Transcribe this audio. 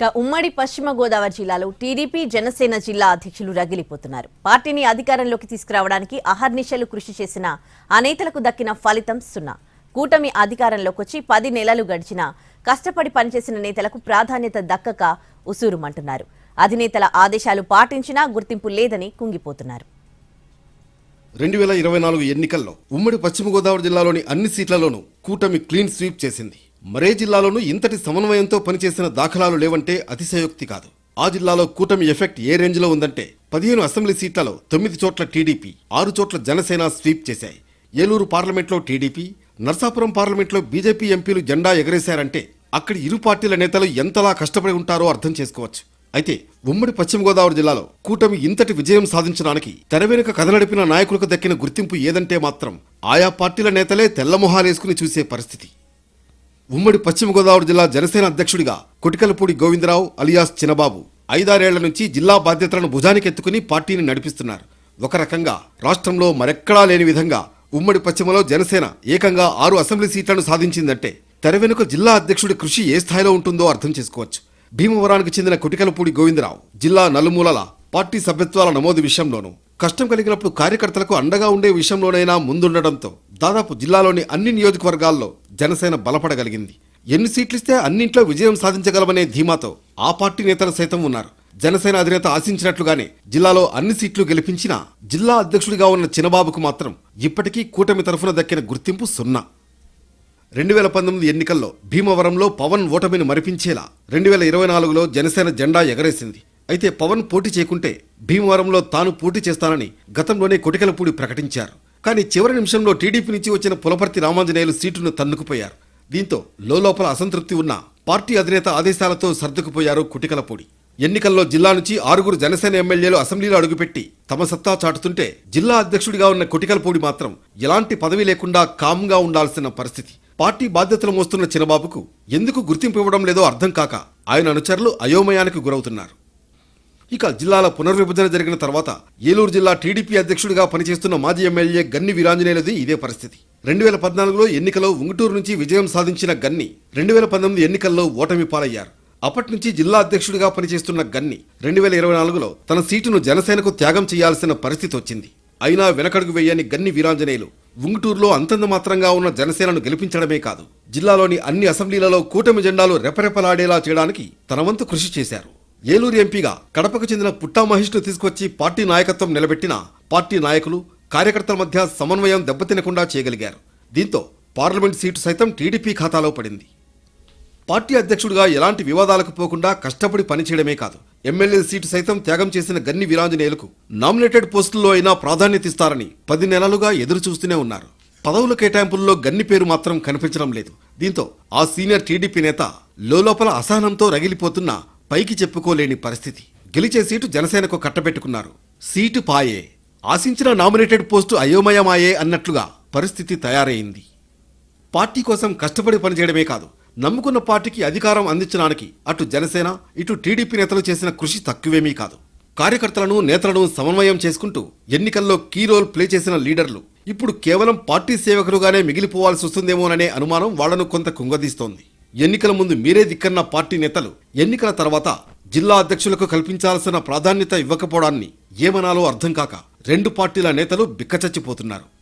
ఇక ఉమ్మడి పశ్చిమ గోదావరి జిల్లాలో టీడీపీ జనసేన జిల్లా అధ్యక్షులు రగిలిపోతున్నారు. పార్టీని అధికారంలోకి తీసుకురావడానికి అహర్నిశలు కృషి చేసిన ఆ నేతలకు దక్కిన ఫలితం సున్నా. కూటమి అధికారంలోకి వచ్చి పది నెలలు గడిచినా కష్టపడి పనిచేసిన నేతలకు ప్రాధాన్యత దక్కక ఉసూరుమంటున్నారు. అధినేతల ఆదేశాలు పాటించినా గుర్తింపు లేదని కుంగిపోతున్నారు. రెండు వేల ఇరవై నాలుగు ఎన్నికల్లో ఉమ్మడి పశ్చిమ గోదావరి జిల్లాలోని అన్ని సీట్లలోనూ కూటమి క్లీన్ స్వీప్ చేసింది. మరే జిల్లాలోనూ ఇంతటి సమన్వయంతో పనిచేసిన దాఖలాలు లేవంటే అతిశయోక్తి కాదు. ఆ జిల్లాలో కూటమి ఎఫెక్ట్ ఏ రేంజ్లో ఉందంటే పదిహేను అసెంబ్లీ సీట్లలో తొమ్మిది చోట్ల టీడీపీ ఆరు చోట్ల జనసేన స్వీప్ చేశాయి. ఏలూరు పార్లమెంట్లో టీడీపీ నర్సాపురం పార్లమెంట్లో బీజేపీ ఎంపీలు జెండా ఎగరేశారంటే అక్కడి ఇరు పార్టీల నేతలు ఎంతలా కష్టపడి ఉంటారో అర్థం చేసుకోవచ్చు. అయితే ఉమ్మడి పశ్చిమ గోదావరి జిల్లాలో కూటమి ఇంతటి విజయం సాధించడానికి తెర వెనుక కథ నడిపిన నాయకులకు దక్కిన గుర్తింపు ఏదంటే మాత్రం ఆయా పార్టీల నేతలే తెల్లమొహాలేసుకుని చూసే పరిస్థితి. ఉమ్మడి పశ్చిమ గోదావరి జిల్లా జనసేన అధ్యక్షుడిగా కొటికలపూడి గోవిందరావు అలియాస్ చినబాబు ఐదారేళ్ళ నుంచి జిల్లా బాధ్యతలను భుజానికెత్తుకుని పార్టీని నడిపిస్తున్నారు. ఒక రకంగా రాష్ట్రంలో మరెక్కడా లేని విధంగా ఉమ్మడి పశ్చిమలో జనసేన ఏకంగా ఆరు అసెంబ్లీ సీట్లను సాధించిందంటే తెర వెనుక జిల్లా అధ్యక్షుడి కృషి ఏ స్థాయిలో ఉంటుందో అర్థం చేసుకోవచ్చు. భీమవరానికి చెందిన కుటికలపూడి గోవిందరావు జిల్లా నలుమూలల పార్టీ సభ్యత్వాల నమోదు విషయంలోనూ కష్టం కలిగినప్పుడు కార్యకర్తలకు అండగా ఉండే విషయంలోనైనా ముందుండడంతో దాదాపు జిల్లాలోని అన్ని నియోజకవర్గాల్లో జనసేన బలపడగలిగింది. ఎన్ని సీట్లిస్తే అన్నింట్లో విజయం సాధించగలమనే ధీమాతో ఆ పార్టీ నేతలు సైతం ఉన్నారు. జనసేన అధినేత ఆశించినట్లుగానే జిల్లాలో అన్ని సీట్లు గెలిపించినా జిల్లా అధ్యక్షుడిగా ఉన్న చినబాబుకు మాత్రం ఇప్పటికీ కూటమి తరఫున దక్కిన గుర్తింపు సున్నా. రెండు వేల పంతొమ్మిది ఎన్నికల్లో భీమవరంలో పవన్ ఓటమిని మరిపించేలా రెండు వేల ఇరవై నాలుగులో జనసేన జెండా ఎగరేసింది. అయితే పవన్ పోటీ చేయకుంటే భీమవరంలో తాను పోటీ చేస్తానని గతంలోనే కొటికలపూడి ప్రకటించారు. కానీ చివరి నిమిషంలో టీడీపీ నుంచి వచ్చిన పులపర్తి రామాంజనేయులు సీటును తన్నుకుపోయారు. దీంతో లోపల అసంతృప్తి ఉన్న పార్టీ అధినేత ఆదేశాలతో సర్దుకుపోయారు కుటికలపూడి. ఎన్నికల్లో జిల్లా నుంచి ఆరుగురు జనసేన ఎమ్మెల్యేలు అసెంబ్లీలో అడుగుపెట్టి తమ సత్తా చాటుతుంటే జిల్లా అధ్యక్షుడిగా ఉన్న కుటికలపూడి మాత్రం ఎలాంటి పదవి లేకుండా కామ్గా ఉండాల్సిన పరిస్థితి. పార్టీ బాధ్యతలు మోస్తున్న చిన్నబాబుకు ఎందుకు గుర్తింపు ఇవ్వడం లేదో అర్థం కాక ఆయన అనుచరులు అయోమయానికి గురవుతున్నారు. ఇక జిల్లాల పునర్విభజన జరిగిన తర్వాత ఏలూరు జిల్లా టీడీపీ అధ్యక్షుడిగా పనిచేస్తున్న మాజీ ఎమ్మెల్యే గన్ని వీరాంజనేయులది ఇదే పరిస్థితి. రెండు వేల పద్నాలుగులో ఎన్నికలో ఉంగుటూరు నుంచి విజయం సాధించిన గన్ని రెండు వేల పంతొమ్మిది ఎన్నికల్లో ఓటమి పాలయ్యారు. అప్పటి నుంచి జిల్లా అధ్యక్షుడిగా పనిచేస్తున్న గన్ని రెండు వేల ఇరవై నాలుగులో తన సీటును జనసేనకు త్యాగం చేయాల్సిన పరిస్థితి వచ్చింది. అయినా వెనకడుగు వేయని గన్ని వీరాంజనేయులు ఉంగుటూరులో అంతంత మాత్రంగా ఉన్న జనసేనను గెలిపించడమే కాదు జిల్లాలోని అన్ని అసెంబ్లీలలో కూటమి జెండాలు రెపరెపలాడేలా చేయడానికి తన వంతు కృషి చేశారు. ఏలూరు ఎంపీగా కడపకు చెందిన పుట్టా మహేష్ను తీసుకొచ్చి పార్టీ నాయకత్వం నిలబెట్టిన పార్టీ నాయకులు కార్యకర్తల మధ్య సమన్వయం దెబ్బతినకుండా చేయగలిగారు. దీంతో పార్లమెంట్ సీటు సైతం టీడీపీ ఖాతాలో పడింది. పార్టీ అధ్యక్షుడిగా ఎలాంటి వివాదాలకు పోకుండా కష్టపడి పనిచేయడమే కాదు ఎమ్మెల్యే సీటు సైతం త్యాగం చేసిన గన్ని వీరాంజనేయులకు నామినేటెడ్ పోస్టుల్లో అయినా ప్రాధాన్యత ఇస్తారని పది నెలలుగా ఎదురు చూస్తూనే ఉన్నారు. పదవుల కేటాయింపుల్లో గన్ని పేరు మాత్రం కనిపించడం లేదు. దీంతో ఆ సీనియర్ టీడీపీ నేత లోపల అసహనంతో రగిలిపోతున్న పైకి చెప్పుకోలేని పరిస్థితి. గెలిచే సీటు జనసేనకు కట్టబెట్టుకున్నారు. సీటు పాయే. ఆశించిన నామినేటెడ్ పోస్టు అయోమయమాయే అన్నట్లుగా పరిస్థితి తయారైంది. పార్టీ కోసం కష్టపడి పనిచేయడమే కాదు నమ్ముకున్న పార్టీకి అధికారం అందించడానికి అటు జనసేన ఇటు టీడీపీ నేతలు చేసిన కృషి తక్కువేమీ కాదు. కార్యకర్తలను నేతలను సమన్వయం చేసుకుంటూ ఎన్నికల్లో కీ రోల్ ప్లే చేసిన లీడర్లు ఇప్పుడు కేవలం పార్టీ సేవకులుగానే మిగిలిపోవాల్సి వస్తుందేమోననే అనుమానం వాళ్ళను కొంత కుంగదీస్తోంది. ఎన్నికల ముందు మీరే దిక్కన్న పార్టీ నేతలు. ఎన్నికల తర్వాత జిల్లా అధ్యక్షులకు కల్పించాల్సిన ప్రాధాన్యత ఇవ్వకపోవడాన్ని ఏమనాలో అర్థం కాక రెండు పార్టీల నేతలు బిక్కచచ్చిపోతున్నారు.